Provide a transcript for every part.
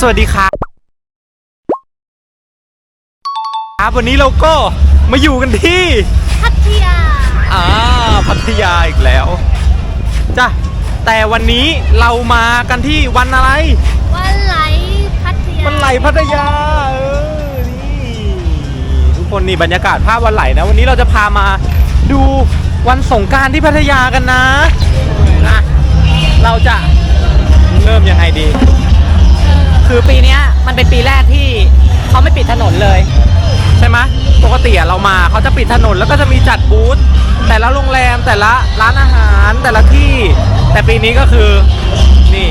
สวัสดีครับครับวันนี้เราก็มาอยู่กันที่พัทยาอ่าพัทยาอีกแล้วจ้ะแต่วันนี้เรามากันที่วันอะไร วันไหลพัทยาวันไหลพัทยาเออนี่ทุกคนนี่บรรยากาศภาพวันไหลนะ วันนี้เราจะพามาดูวันสงกรารที่พัทยากันนะอะเราจะเริ่มยังไงดี คือปีนี้มันเป็นปีแรกที่เขาไม่ปิดถนนเลย ใช่ไหมปกติอะเรามาเขาจะปิดถนนแล้วก็จะมีจัดบูธแต่ละโรงแรมแต่ละร้านอาหารแต่ละที่ แต่ปีนี้ก็คือนี่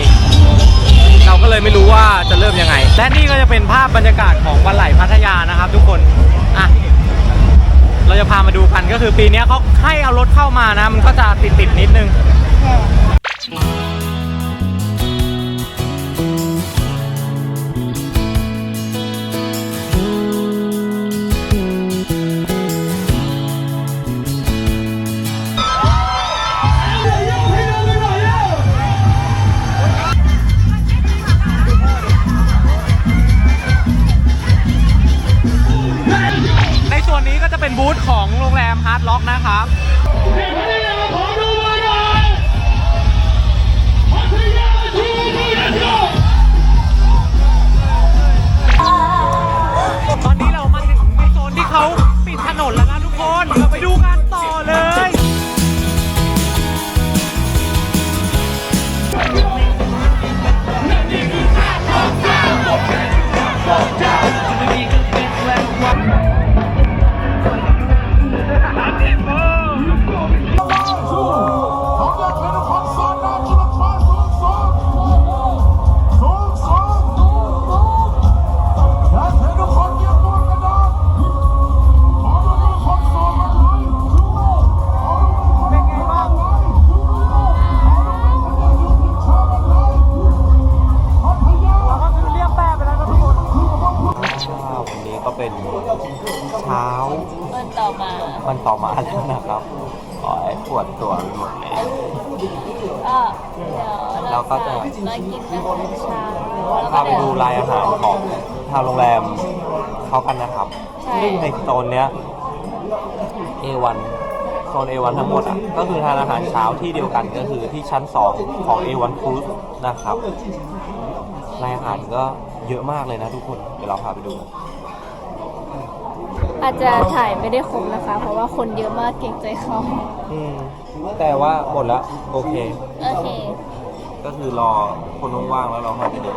เราก็เลยไม่รู้ว่าจะเริ่มยังไง และนี่ก็จะเป็นภาพบรรยากาศของวันไหลพัทยานะครับ ทุกคนอะเราจะพามาดูกันก็คือปีนี้เขาให้เอารถเข้ามานะ มันก็จะติดติดนิดนึง เป็นบูธของโรงแรมฮาร์ดล็อกนะครับตอนนี้เรามาถึงในโซนที่เขาปิดถนนแล้วนะทุกคน เราไปดูกัน เช้าวันต่อมาวันต่อมาแล้วนะครับขอให้ปวดตัวไปหมดเลย ก็เดี๋ยวเราเราก็จะมากินอาหารเช้าพาไปดูรายอาหารของทางโรงแรมเขากันนะครับใช่ ซึ่งในโซนเนี้ย A1 โซน A1 ทั้งหมดอะ ก็คือทานอาหารเช้าที่เดียวกันก็คือที่ชั้น 2 ของ A1 Cruise นะครับ รายอาหารก็เยอะมากเลยนะทุกคน เดี๋ยวเราพาไปดู อาจจะถ่ายไม่ได้ครบนะคะ เพราะว่าคนเยอะมากเก่งใจเขาอืมแต่ว่าหมดแล้วโอเค โอเค ก็คือรอคนว่างๆแล้วเราค่อยไปเดิน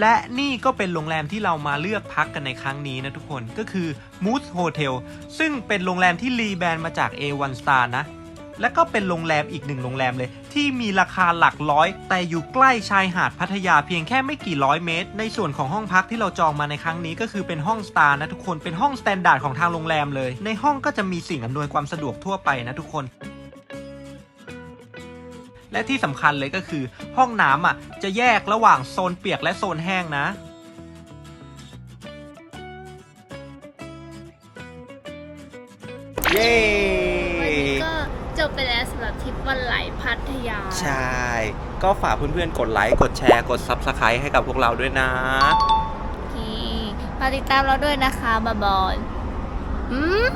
และนี่ก็เป็นโรงแรมที่เรามาเลือกพักกันในครั้งนี้นะทุกคนก็คือ Moose Hotel ซึ่งเป็นโรงแรมที่รีแบรนด์มาจาก A1 Star นะ และก็เป็นโรงแรมอีกหนึ่งโรงแรมเลย ที่มีราคาหลักร้อย แต่อยู่ใกล้ชายหาดพัทยาเพียงแค่ไม่กี่ร้อยเมตร ในส่วนของห้องพักที่เราจองมาในครั้งนี้ก็คือเป็นห้องสตาร์นะทุกคนเป็นห้องสแตนดาร์ดของทางโรงแรมเลย ในห้องก็จะมีสิ่งอำนวยความสะดวกทั่วไปนะทุกคน และที่สำคัญเลยก็คือ ห้องน้ำอะจะแยกระหว่างโซนเปียกและโซนแห้งนะเย้วันนี้ก็จบไปแล้วสำหรับทริปวันไหลพัทยา ใช่ ก็ฝากเพื่อนๆ กดไลค์ กดแชร์ กด Subscribe ให้กับพวกเราด้วยนะโอเคมาติดตามเราด้วยนะคะมาบอลอืม